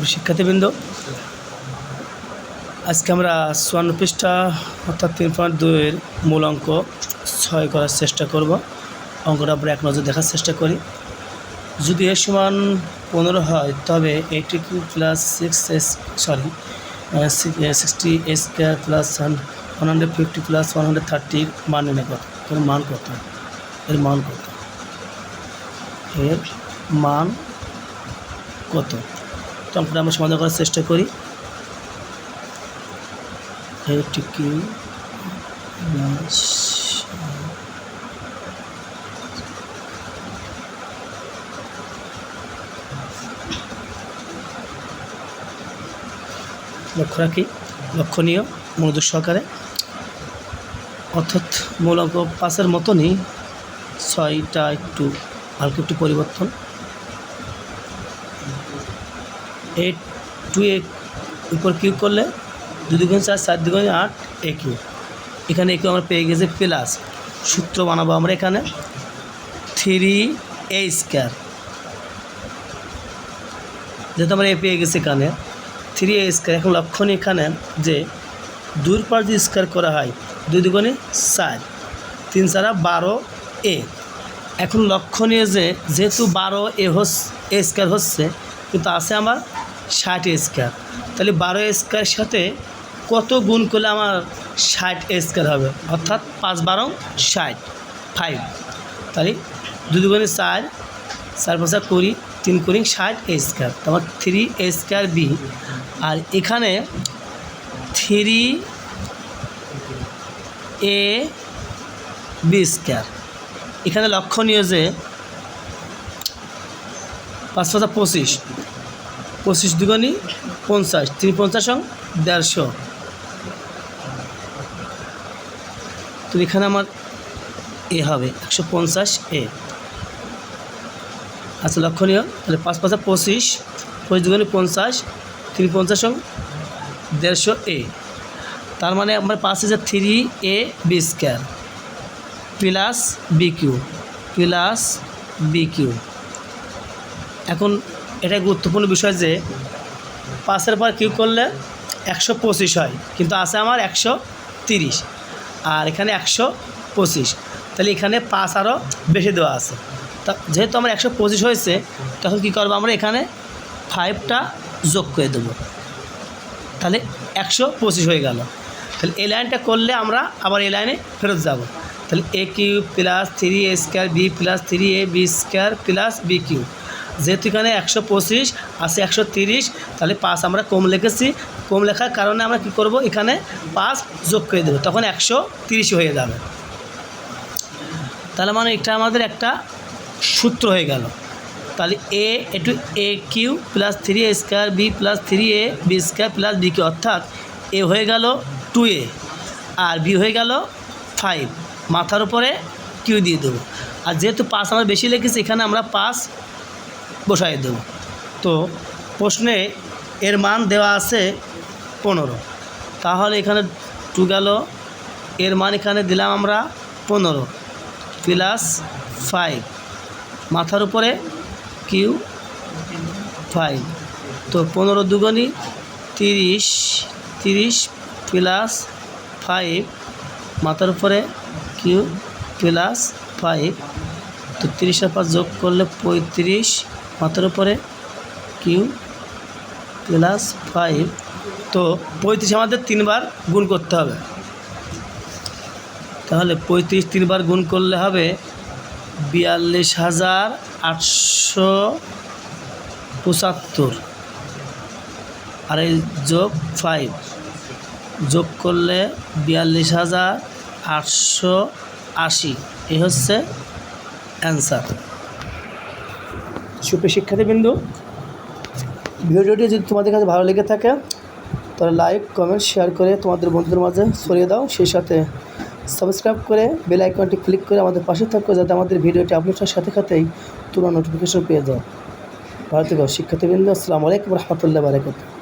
সুপ্রিয় শিক্ষার্থীবৃন্দ। আজকে আমরা চুয়ান্ন পৃষ্ঠা অর্থাৎ তিন পয়েন্ট দুইয়ের মূল অঙ্ক ছয় করার চেষ্টা করব। অঙ্কটা আমরা এক নজর দেখার চেষ্টা করি। যদি এর সমান পনেরো হয়, তবে eighty q plus six s sorry sixty s square plus one hundred fifty plus one hundred থার্টির মান এনে কত এর মান কত? এর মান কত? এর মান কত? অঙ্কটা আমরা সমাধান করার চেষ্টা করি। লক্ষ্য রাখি, লক্ষণীয়, মনোযোগ সহকারে। অর্থাৎ মূল অঙ্ক পাঁচের মতনই ছয়টা একটু, হালকা একটু পরিবর্তন। এইট টু এ উপর কিউ করলে দু দুগুণ চার চার দুগুণ আট এ কিউ এখানে একে আমরা পেয়ে গেছি প্লাস সূত্র বানাবো আমরা এখানে। থ্রি এ স্কোয়ার যেহেতু আমরা এ পেয়ে গেছি এখানে থ্রি এ স্কোয়ার এখন লক্ষণীয় এখানে যে দুই পার যদি স্কোয়ার করা হয়, দুই দুগুণে চার। তিন চারা বারো এ এখন লক্ষণীয় যে যেহেতু বারো এ হস এ স্কোয়ার হচ্ছে কিন্তু আছে আমার ষাট স্কোয়ার তাহলে বারো এ স্কোয়ারের সাথে কত গুণ করলে আমার ষাট স্কোয়ার হবে? অর্থাৎ পাঁচ বারো ষাট ফাইভ তাহলে দুই দুগুণে চার চার পাঁচা কুড়ি, তিন কুড়ি ষাট স্কোয়ার তোমার থ্রি স্কোয়ার বি আর এখানে থ্রি এ বি স্কোয়ার এখানে লক্ষণীয় যে পাঁচ পাঁচা পঁচিশ। পঁচিশ দুগুণি পঞ্চাশ, তিন পঞ্চাশ দেড়শো। তো এখানে আমার এ হবে, একশো পঞ্চাশ এ। আচ্ছা লক্ষণীয়। তাহলে পাঁচ পাঁচা পঁচিশ পঁচিশ দুগুণি পঞ্চাশ, তিন পঞ্চাশ দেড়শো এ। তার মানে আমার পাশে যে three a b square, plus b q, plus b q. এখন এটা গুরুত্বপূর্ণ বিষয় যে পাঁচের পর কিউ করলে একশো পঁচিশ হয়, কিন্তু আছে আমার একশো তিরিশ আর এখানে একশো পঁচিশ। তাহলে এখানে পাঁচ আরও বেশি দেওয়া আছে। তা যেহেতু আমার একশো পঁচিশ হয়েছে, তখন কী করব আমরা এখানে ফাইভটা যোগ করে দেবো। তাহলে একশো পঁচিশ হয়ে গেল। তাহলে এই লাইনটা করলে আমরা আবার এই লাইনে ফেরত যাব। তাহলে a q plus three a square b plus three a b square plus b q যেহেতু এখানে একশো পঁচিশ, আছে একশো তিরিশ, তাহলে পাঁচ আমরা কম লিখেছি। কম লেখার কারণে আমরা কি করব? এখানে পাঁচ যোগ করে দেবো, তখন একশো তিরিশ হয়ে যাবে। তাহলে মানে এটা আমাদের একটা সূত্র হয়ে গেল। তাহলে এ একটু a q plus three a square b plus three a b square plus b q, অর্থাৎ এ হয়ে গেল টু এ আর বি হয়ে গেল ফাইভ। মাথার উপরে কিউ দিয়ে দেবো। আর যেহেতু পাঁচ আমরা বেশি লিখেছি, এখানে আমরা পাঁচ বসাই দেব। তো প্রশ্নে এর মান দেওয়া আছে পনেরো। তাহলে এখানে টু গেল, এর মান এখানে দিলাম আমরা পনেরো প্লাস ফাইভ। মাথার উপরে কিউ ফাইভ। তো পনেরো দুগুণি তিরিশ তিরিশ প্লাস ফাইভ। মাথার উপরে কিউ প্লাস ফাইভ। তো তিরিশের পাঁচ যোগ করলে পঁয়ত্রিশ মাথার উপরে কিউ প্লাস ফাইভ তো পঁয়ত্রিশ আমাদের তিনবার গুণ করতে হবে। তাহলে পঁয়ত্রিশ তিনবার গুণ করলে হবে বিয়াল্লিশ হাজার আটশো পঁচাত্তর। আর এই যোগ ফাইভ যোগ করলে বিয়াল্লিশ হাজার আটশো আশি। এই হচ্ছে অ্যান্সার সুপ্রিয় শিক্ষার্থীবৃন্দু, ভিডিওটি যদি তোমাদের কাছে ভালো লেগে থাকে, তাহলে লাইক কমেন্ট শেয়ার করে তোমাদের বন্ধুদের মাঝে ছড়িয়ে দাও। সেই সাথে সাবস্ক্রাইব করে বেল আইকনটি ক্লিক করে আমাদের পাশে থাকো, যাতে আমাদের ভিডিওটি আপলোড হওয়ার সাথে সাথেই তোমরা নোটিফিকেশন পেয়ে যাও। ভারতীয় শিক্ষার্থীবৃন্দ, আসসালামু আলাইকুম রহমতুল্লাহ বারাকাতুহ।